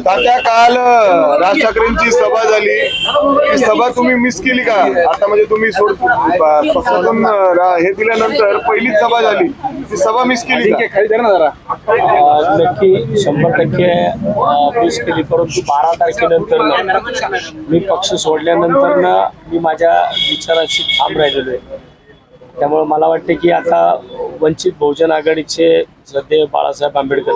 तात्या काल राज ठाकरेंची सभा झाली. ती सभा तुम्ही मिस केली का? आता म्हणजे तुम्ही सोड पक्षातून हे दिल्यानंतर पहिलीच सभा झाली. ती सभा मिस केली का? अ, नक्की शंभर टक्के मिस केली. परंतु बारा तारखेनंतर ना, मी पक्ष सोडल्यानंतर ना मी माझ्या विचारांशी ठाम राहिलेलो आहे. त्यामुळे मला वाटते की आता वंचित बहुजन आघाडीचे श्रद्धेय बाळासाहेब आंबेडकर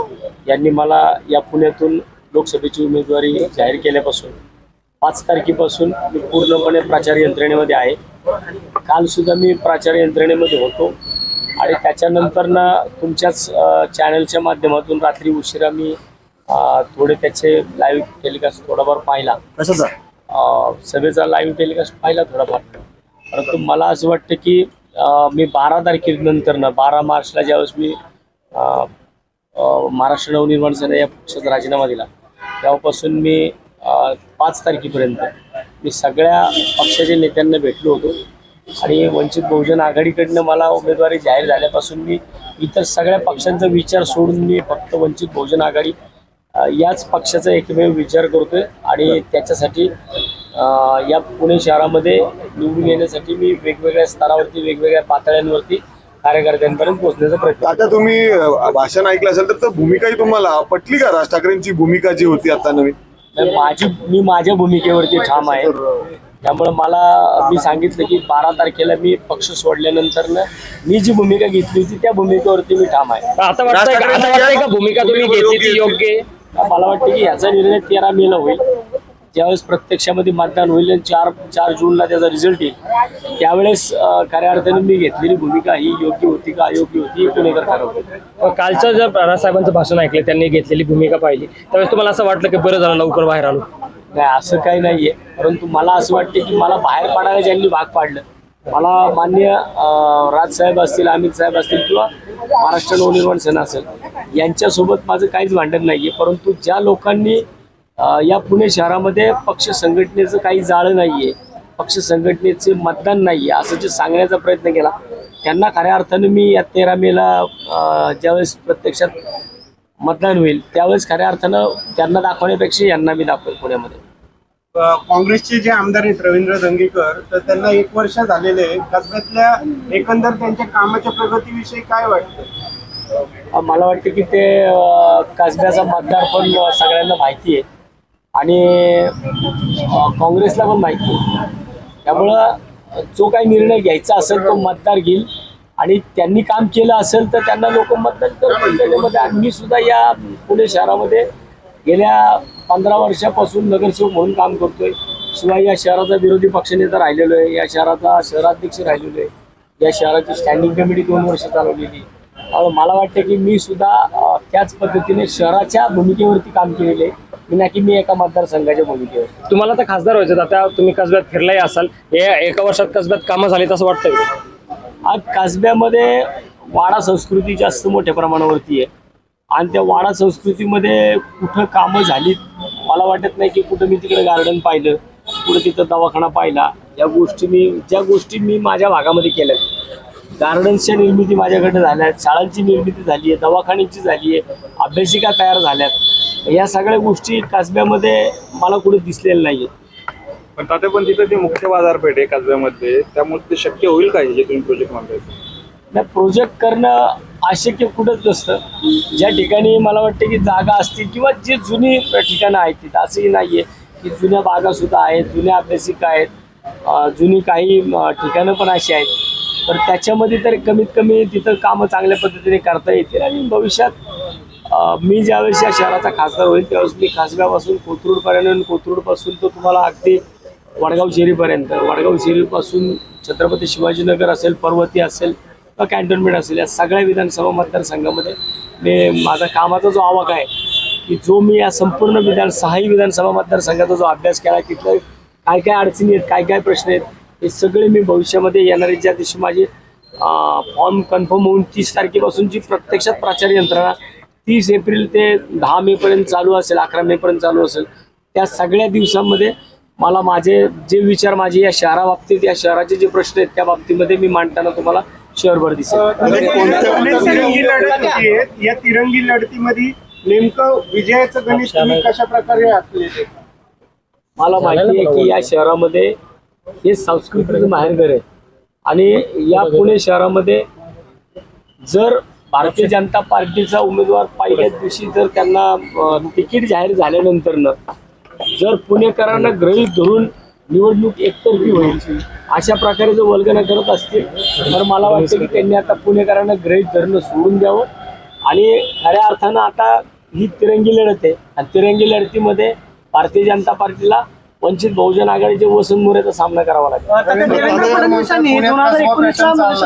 यांनी मला या पुण्यातून लोकसभेची उमेदवारी जाहीर केल्यापासून पाच तारखेपासून मी पूर्णपणे प्रचार यंत्रणेमध्ये आहे. काल सुद्धा मी प्रचार यंत्रणेमध्ये होतो आणि त्याच्यानंतर ना तुमच्याच चॅनलच्या माध्यमातून रात्री उशिरा मी थोडे त्याचे लाईव्ह टेलिकास्ट थोडाफार पाहिला. सभेचा लाईव्ह टेलिकास्ट पाहिला थोडाफार. परंतु मला असं वाटतं की मी बारा तारखेनंतर ना बारा मार्चला ज्यावेळेस मी महाराष्ट्र नवनिर्माण सेना या पक्षाचा राजीनामा दिला तेव्हापासून मी पाच तारखेपर्यंत मी सगळ्या पक्षाच्या नेत्यांना भेटलो होतो. आणि वंचित बहुजन आघाडीकडनं मला उमेदवारी जाहीर झाल्यापासून मी इतर सगळ्या पक्षांचा विचार सोडून मी फक्त वंचित बहुजन आघाडी याच पक्षाचा एकमेव विचार करतोय. आणि त्याच्यासाठी या पुणे शहरामध्ये निवडून येण्यासाठी मी वेगवेगळ्या स्तरावरती वेगवेगळ्या पातळ्यांवरती कार्यकर्त्यांपर्यंत पोहोचण्याचा प्रयत्न आता तुम्ही अं, भाषण ऐकलं असेल तर तर भूमिकाही तुम्हाला पटली का? राज ठाकरेंची भूमिका जी होती आता नवीन तर माझी मी माझ्या भूमिकेवरती ठाम आहे. त्यामुळे मला मी सांगितलं की बारा तारखेला मी पक्ष सोडल्यानंतर ना मी जी भूमिका घेतली होती त्या भूमिकेवरती मी ठाम आहे. आता वाटतंय का? आता वाटतंय का भूमिका तुम्ही घेतली ती योग्य? आहे? मला वाटतं की याचा निर्णय तेरा मेला होईल. ज्यावेळेस प्रत्यक्षामध्ये मतदान होईल आणि चार चार जूनला त्याचा रिझल्ट येईल त्यावेळेस खऱ्या अर्थाने मी घेतलेली भूमिका ही योग्य होती का अयोग्य होती पुणेकर ठरवतील कालचं जर राजसाहेबांचं भाषण ऐकलं त्यांनी घेतलेली भूमिका पाहिली त्यावेळेस तुम्हाला असं वाटलं की बरं झालं लवकर बाहेर आलो? नाही असं काही नाहीये. परंतु मला असं वाटतं की मला बाहेर पडायला ज्यांनी भाग पाडलं मला मान्य राजसाहेब असतील अमित साहेब असतील किंवा महाराष्ट्र नवनिर्माण सेना असेल यांच्यासोबत माझं काहीच भांडण नाहीये. परंतु ज्या लोकांनी या पुणे शहरामध्ये पक्ष संघटनेचं काही जाळं नाहीये. पक्ष संघटनेचे मतदान नाहीये असं जे सांगण्याचा प्रयत्न केला. त्यांना खऱ्या अर्थानं मी या तेरा मेला ज्यावेळेस प्रत्यक्षात मतदान होईल त्यावेळेस खऱ्या अर्थानं त्यांना दाखवण्यापेक्षा यांना मी दाखवेल पुण्यामध्ये. काँग्रेसचे जे आमदार आहेत रवींद्र दंगेकर तर त्यांना एक वर्ष झालेले आहे कसब्यातल्या एकंदर त्यांच्या कामाच्या प्रगतीविषयी काय वाटतं? मला वाटतं की ते कसब्याचा मतदार पण सगळ्यांना माहिती आहे. आणि काँग्रेसला पण माहिती त्यामुळं जो काही निर्णय घ्यायचा असेल तो मतदार घेईल. आणि त्यांनी काम केलं असेल तर त्यांना लोक मतदान करतील त्याच्यामध्ये आणि मी सुद्धा या पुणे शहरामध्ये गेल्या पंधरा वर्षापासून नगरसेवक म्हणून काम करतोय. शिवाय या शहराचा विरोधी पक्षनेता राहिलेलो आहे. या शहराचा शहराध्यक्ष राहिलेलो आहे. या शहराची स्टँडिंग कमिटी दोन वर्ष चालवलेली मला वाटतं की मी सुद्धा त्याच पद्धतीने शहराच्या भूमिकेवरती काम केलेले आहे. मी ना की मी एका मतदारसंघाच्या भूमिकेवर तुम्हाला तर खासदार व्हायचं आता तुम्ही कसब्यात फिरलाही असाल. हे एका वर्षात कसब्यात कामं झाली असं वाटतंय. आज कसब्यामध्ये वाडा संस्कृती जास्त मोठ्या प्रमाणावरती आहे. आणि त्या वाडा संस्कृतीमध्ये कुठं कामं झाली मला वाटत नाही की कुठं मी तिकडे गार्डन पाहिलं कुठं तिथं दवाखाना पाहिला. या गोष्टी मी ज्या गोष्टी मी माझ्या भागामध्ये केल्या गार्डन्सच्या निर्मिती माझ्याकडे झाल्या आहेत शाळांची निर्मिती झाली आहे दवाखान्याची झाली आहे अभ्यासिका तयार झाल्यात या सगळ्या गोष्टी कसब्यामध्ये मला कुठे दिसलेल्या नाही पण तात्या पण तिथं ते मुख्य बाजारपेठ आहे काजव्यामध्ये त्यामुळे ते शक्य होईल का हे जे तुम्ही प्रोजेक्ट मागताय नाही प्रोजेक्ट करणं अशक्य कुठंच नसतं. ज्या ठिकाणी मला वाटतं की जागा असतील किंवा जी जुनी ठिकाणं आहेत तिथं असंही नाही आहे की जुन्या बागा सुद्धा आहेत जुन्या अभ्यासिका आहेत जुनी काही ठिकाणं पण अशी आहेत. तर त्याच्यामध्ये तर कमीत कमी तिथं कामं चांगल्या पद्धतीने करता येतील आणि भविष्यात मी ज्यावेळेस या शहराचा खासदार होईल त्यावेळेस मी खासगावपासून कोथरूडपर्यंत कोथरूडपासून तो तुम्हाला अगदी वडगाव शेरीपर्यंत वडगाव शेरीपासून छत्रपती शिवाजीनगर असेल पर्वती असेल किंवा कॅन्टोन्मेंट असेल या सगळ्या विधानसभा मतदारसंघामध्ये मी माझा कामाचा जो आवाक आहे की जो मी या संपूर्ण विधान सहाही विधानसभा मतदारसंघाचा जो अभ्यास केला तिथलं काय काय अडचणी आहेत काय काय प्रश्न आहेत हे सगळे मी भविष्यामध्ये येणारे ज्या दिवशी माझी फॉर्म कन्फर्म होऊन तीस तारखेपासून जी प्रत्यक्षात प्राचार यंत्रणा तीस एप्रिल ते दहा मेपर्यंत चालू असेल अकरा मेपर्यंत चालू असेल त्या सगळ्या दिवसांमध्ये मला माझे जे विचार माझे या शहराबाबतीत या शहराचे जे प्रश्न आहेत त्या बाबतीमध्ये मी मांडताना तुम्हाला शहरभर दिसेल. होती आहे. या तिरंगी लढतीमध्ये नेमकं विजयाचं गणित कशा प्रकारे मला माहिती आहे की या शहरामध्ये हे संस्कृतीचं माहेरघर आहे. आणि या पुणे शहरामध्ये जर भारतीय जनता पार्टीचा उमेदवार पहिल्याच दिवशी जर त्यांना तिकीट जाहीर झाल्यानंतरनं जर पुणेकरांना गृहीत धरून निवडणूक एकतर्फी होईल अशा प्रकारे जर वल्गना करत असतील तर मला वाटतं की त्यांनी आता पुणेकरांना गृहीत धरणं सोडून द्यावं. आणि खऱ्या अर्थानं आता ही तिरंगी लढत आहे. आणि तिरंगी लढतीमध्ये भारतीय जनता पार्टीला वंचित बहुजन आघाडीचे वसंत मोरेचा सामना करावा लागेल.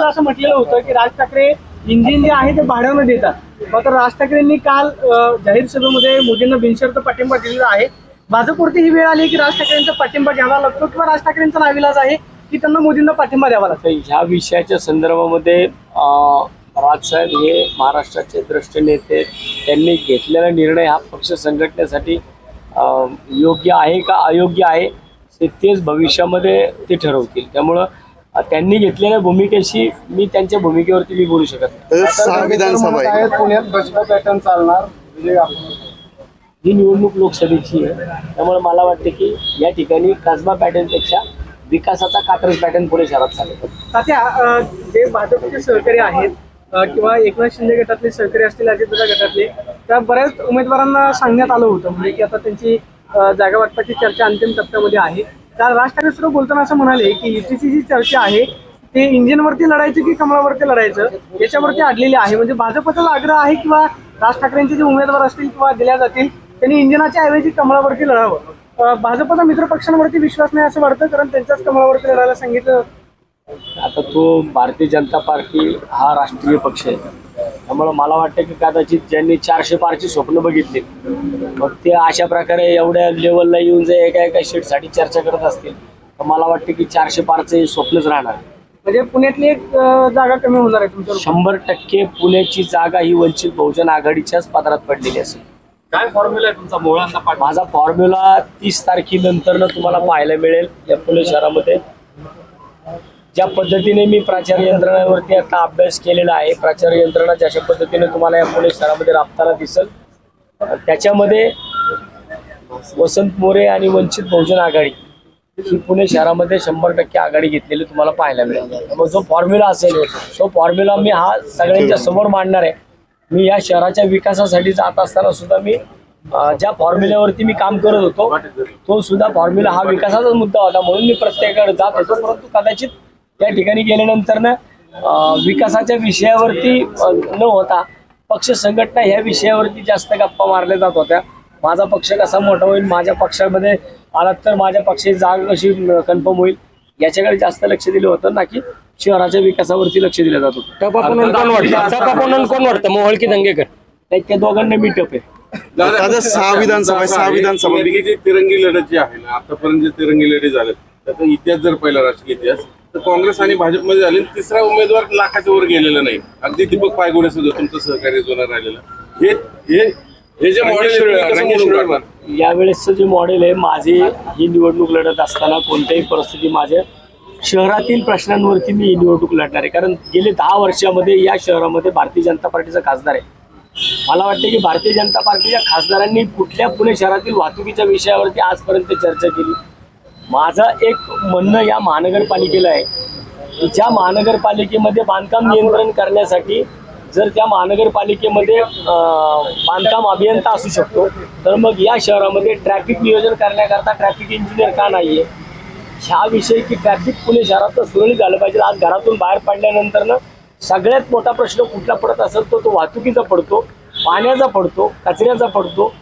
असं म्हटलेलं होतं की राज ठाकरे इंजिन जे आहे ते भाड्यानं देतात. मात्र राज ठाकरेंनी काल जाहीर सभेमध्ये मोदींना बिनशर्त पाठिंबा दिलेला आहे. भाजपवरती ही वेळ आली की राज ठाकरेंचा पाठिंबा घ्यावा लागतो किंवा राज ठाकरेंचा नाविलाज आहे की त्यांना मोदींना पाठिंबा द्यावा लागतो. ह्या विषयाच्या संदर्भामध्ये राजसाहेब हे महाराष्ट्राचे द्रष्टे नेते त्यांनी घेतलेला निर्णय हा पक्ष संघटनेसाठी योग्य आहे का अयोग्य आहे ते तेच भविष्यामध्ये ते ठरवतील. त्यामुळं त्यांनी घेतलेल्या भूमिकेशी मी त्यांच्या भूमिकेवरती मी बोलू शकत नाही. तसंच सहा विधानसभा आहे. पुण्यात पॅटर्न चालणार म्हणजे आपण- ही निवडणूक लोकसभेची आहे. त्यामुळे मला वाटते की या ठिकाणी कसबा पॅटर्नपेक्षा विकासाचा कात्रज पॅटर्न पुणे शहरात चालेल तात्या अं, जे भाजपचे सहकारी आहेत अं, किंवा एकनाथ शिंदे गटातले सहकारी असतील अजितदादा गटातले त्या बऱ्याच उमेदवारांना सांगण्यात आलं होतं. म्हणजे की आता त्यांची अं, जागा वाटपाची चर्चा अंतिम टप्प्यामध्ये आहे. तर राज ठाकरे सुद्धा बोलताना असं म्हणाले की युतीची जी चर्चा आहे ते इंजिनवरती लढायचं की कमळावरती लढायचं? याच्यावरती अडलेली आहे. म्हणजे भाजपचा आग्रह आहे किंवा राज ठाकरेंचे जे उमेदवार असतील किंवा दिल्या जातील त्यांनी इंजिनाच्या ऐवजी कमळावरती लढावं. भाजपचा मित्र पक्षांवरती विश्वास नाही असं वाटतं कारण त्यांच्याच कमळावरती लढायला सांगितलं. आता तो भारतीय जनता पार्टी हा राष्ट्रीय पक्ष आहे. त्यामुळं मला वाटतं की कदाचित ज्यांनी चारशे पारची स्वप्न बघितली मग ते अशा प्रकारे एवढ्या लेवलला येऊन जर एका एका शीटसाठी चर्चा करत असतील तर मला वाटतं की चारशे पारचं हे स्वप्नच राहणार. म्हणजे पुण्यातली एक अं, जागा कमी होणार आहे तुमच्या शंभर टक्के पुण्याची जागा ही वंचित बहुजन आघाडीच्याच पदरात पडलेली असेल. काय फॉर्म्युला आहे तुमचा मुळांना पाठ माझा फॉर्म्युला तीस तारखेनंतर तुम्हाला पाहायला मिळेल या पुणे शहरामध्ये. ज्या पद्धतीने मी प्राचार्य यंत्रणावरती आता अभ्यास केलेला आहे प्राचार्य यंत्रणा ज्याशा पद्धतीने तुम्हाला या पुणे शहरामध्ये राबताना दिसल. त्याच्यामध्ये वसंत मोरे आणि वंचित बहुजन आघाडी ही पुणे शहरामध्ये शंभर टक्के आघाडी घेतलेली तुम्हाला पाहायला मिळेल. मग जो फॉर्म्युला असेल तो फॉर्म्युला मी हा सगळ्यांच्या समोर मांडणार आहे. मी या शहराच्या विकासासाठी जात असताना सुद्धा मी ज्या फॉर्म्युल्यावरती मी काम करत होतो तो सुद्धा फॉर्म्युला हा विकासाचाच मुद्दा होता म्हणून मी प्रत्येकाकडे जात होतो परंतु कदाचित त्या ठिकाणी गेल्यानंतर ना विकासाच्या विषयावरती न होता पक्ष संघटना ह्या विषयावरती जास्त गप्पा मारल्या जात होत्या. माझा पक्ष कसा मोठा होईल माझ्या पक्षामध्ये आलात तर माझ्या पक्षाची जागा कशी कन्फर्म होईल याच्याकडे जास्त लक्ष दिलं होतं ना की शहराच्या विकासावरती लक्ष दिलं जात होतं. टप अपोनंट कोण वाटतं? टप अपोनंट कोण वाटतं? मोहोळ की दंगेकर? त्या- त्या दोघांना मी टप आहे. दादा सहा विधानसभा सहा विधानसभा. तिरंगी लढत जी आहे ना आतापर्यंत जे तिरंगी लढी झाल्यात त्याचा इतिहास जर पहिला राजकीय इतिहास तर काँग्रेस आणि भाजपमध्ये झाले. तिसरा उमेदवार लाखाच्या वर गेलेला नाही. अगदी दीपक पायगुडे सुद्धा तुमचं सहकार्य जोरात राहिलेलं. हे हे हे जे मॉडेल यावेळेसचं जे मॉडेल आहे माझी ही निवडणूक लढत असताना कोणत्याही परिस्थिती माझ्या शहरातील प्रश्नांवरती मी ही निवडणूक लढणार आहे. कारण गेले दहा वर्षामध्ये या शहरामध्ये भारतीय जनता पार्टीचा खासदार आहे. मला वाटते की भारतीय जनता पार्टीच्या खासदारांनी कुठल्या पुणे शहरातील वाहतुकीच्या विषयावरती आजपर्यंत चर्चा केली? माझं एक म्हणणं या महानगरपालिकेला आहे की ज्या महानगरपालिकेमध्ये बांधकाम नियंत्रण करण्यासाठी जर त्या महानगरपालिकेमध्ये बांधकाम अभियंता असू शकतो तर मग या शहरामध्ये ट्रॅफिक नियोजन करण्याकरता ट्रॅफिक इंजिनियर का नाही आहे ह्याविषयी की ट्रॅफिक पुणे शहरात सुरळीत झालं पाहिजे. आज घरातून बाहेर पडल्यानंतर ना सगळ्यात मोठा प्रश्न कुठला पडत असेल तो तो वाहतुकीचा पडतो पाण्याचा पडतो कचऱ्याचा पडतो.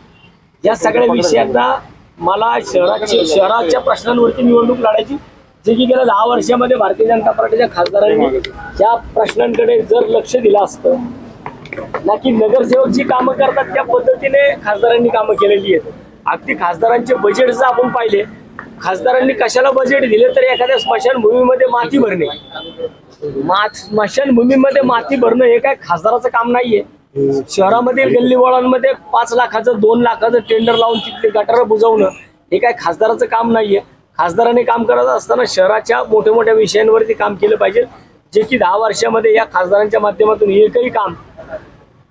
या सगळ्या विषयांना मला शहराची शहराच्या प्रश्नांवरती निवडणूक लढायची जे की गेल्या दहा वर्षामध्ये भारतीय जनता पार्टीच्या खासदारांनी या प्रश्नांकडे जर लक्ष दिलं असतं ना की नगरसेवक जी कामं करतात त्या पद्धतीने खासदारांनी कामं केलेली आहेत. अगदी खासदारांचे बजेट जर आपण पाहिले खासदारांनी कशाला बजेट दिले तर एखाद्या स्मशानभूमीमध्ये माती भरणे? मा स्मशानभूमीमध्ये माती भरणं हे काय खासदाराचं काम नाहीये. शहरामधील गल्लीवळांमध्ये पाच लाखाचं दोन लाखाचं टेंडर लावून तिथले गटारं बुजवणं हे काय खासदाराचं काम नाहीये. खासदाराने काम करत असताना शहराच्या मोठ्या मोठ्या विषयांवरती काम केलं पाहिजे. जे की दहा वर्षामध्ये या खासदारांच्या माध्यमातून एकही काम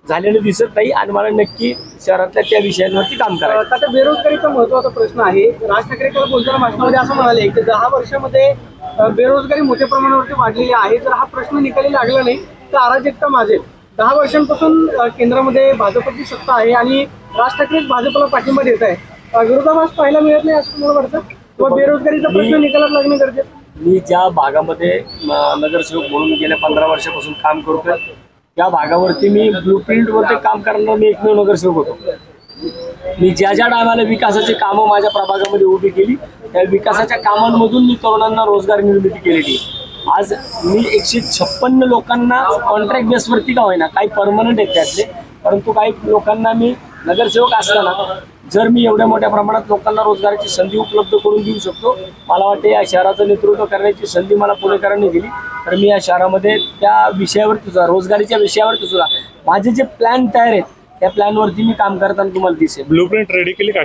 झालेलं दिसत नाही आणि मला नक्की शहरातल्या त्या विषयांवरती काम करायचं आता बेरोजगारीचा महत्त्वाचा प्रश्न आहे. राज ठाकरे काल बोलताना भाषणामध्ये असं म्हणाले की दहा वर्षामध्ये बेरोजगारी मोठ्या प्रमाणावरती वाढलेली आहे. जर हा प्रश्न निकाली लागला नाही तर अराजकता माजेल. दहा वर्षांपासून केंद्रामध्ये भाजपची सत्ता आहे आणि राज ठाकरेच भाजपला पाठिंबा देत आहे विरोधाभास पाहायला मिळत नाही असं तुम्हाला वाटतं किंवा बेरोजगारीचा प्रश्न निकालात लागणे गरजेचं? मी ज्या भागामध्ये नगरसेवक म्हणून गेल्या पंधरा वर्षापासून काम करतोय त्या भागावरती मी ब्लू वरती काम करणारा मी एकमेव नगरसेवक होतो मी ज्या ज्या टायमाला विकासाची कामं माझ्या प्रभागामध्ये उभी केली त्या विकासाच्या कामांमधून मी तरुणांना रोजगार निर्मिती केलेली. आज मी एकशे छप्पन्न लोकांना कॉन्ट्रॅक्ट बेसवरती का होईना काही परमनंट आहेत त्यातले. परंतु काही लोकांना मी नगरसेवक असताना जर मी एवढ्या मोठ्या प्रमाणात लोकांना रोजगाराची संधी उपलब्ध करून देऊ शकतो मला वाटते या शहराचं नेतृत्व करण्याची संधी मला पुणेकरांनी दिली. तर मी या शहरामध्ये त्या विषयावरती सुद्धा रोजगारीच्या विषयावरती सुद्धा माझे जे प्लॅन तयार आहेत त्या प्लॅनवरती मी काम करताना तुम्हाला दिसेल. ब्लू प्रिंट रेडी केली का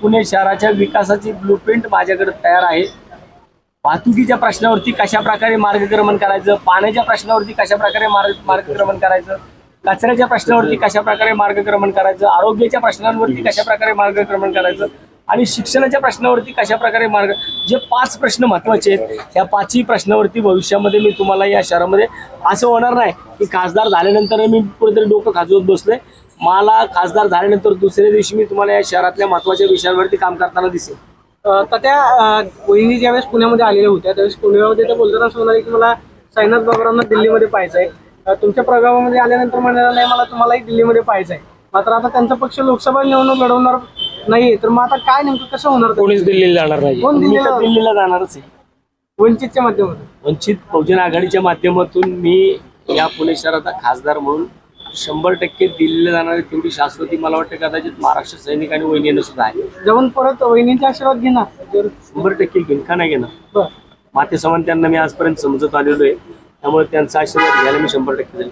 पुणे शहराच्या विकासाची ब्लूप्रिंट माझ्याकडे तयार आहे. वाहतुकीच्या प्रश्नावरती कशा प्रकारे मार्गक्रमण करायचं? पाण्याच्या प्रश्नावरती कशा प्रकारे मार्ग मार्गक्रमण करायचं? कचऱ्याच्या प्रश्नावरती कशा प्रकारे मार्गक्रमण करायचं? आरोग्याच्या प्रश्नांवरती कशा प्रकारे मार्गक्रमण करायचं? आणि शिक्षणाच्या प्रश्नावरती कशा प्रकारे मार्ग जे पाच प्रश्न महत्त्वाचे आहेत ह्या पाचही प्रश्नावरती भविष्यामध्ये मी तुम्हाला या शहरामध्ये असं होणार नाही की खासदार झाल्यानंतर मी कुठेतरी डोकं खाजवत बसलोय. मला खासदार झाल्यानंतर दुसऱ्या दिवशी मी तुम्हाला या शहरातल्या महत्त्वाच्या विषयांवरती काम करताना दिसेल. तर त्या वहिनी ज्यावेळेस पुण्यामध्ये आलेल्या होत्या त्यावेळेस पुण्यामध्ये त्या बोलताना असं म्हणाले की मला साईनाथ बाबरांना दिल्लीमध्ये पाहायचं आहे तुमच्या प्रभागामध्ये आल्यानंतर म्हणाला नाही मला तुम्हालाही दिल्लीमध्ये पाहायचं आहे मात्र आता त्यांचा पक्ष लोकसभा निवडणूक लढवणार नाहीये तर मग आता काय नेमकं कसं होणार? कोणीच दिल्लीला जाणार नाही कोण मी दिल्लीला? तर दिल्लीला जाणारच आहे. वंचितच्या माध्यमातून. वंचित बहुजन आघाडीच्या माध्यमातून मी या पुणे शहराचा खासदार म्हणून शंभर टक्के दिल्लीला जाणारी तेवढी शाश्वती. मला वाटतं कदाचित महाराष्ट्र सैनिक आणि वैनियन सुद्धा आहे. जाऊन परत वहिनींचा आशीर्वाद घेणार? जर शंभर टक्के घेईन का नाही घेणार? बरं. माते समान त्यांना मी आजपर्यंत समजत आलेलो आहे. त्यामुळे त्यांचा आशीर्वाद घ्यायला मी शंभर टक्के जाईल.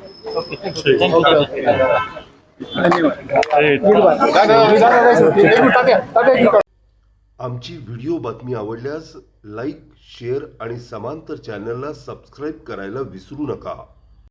आमची व्हिडिओ बातमी आवडल्यास लाईक शेअर आणि समांतर चॅनलला सबस्क्राईब करायला विसरू नका.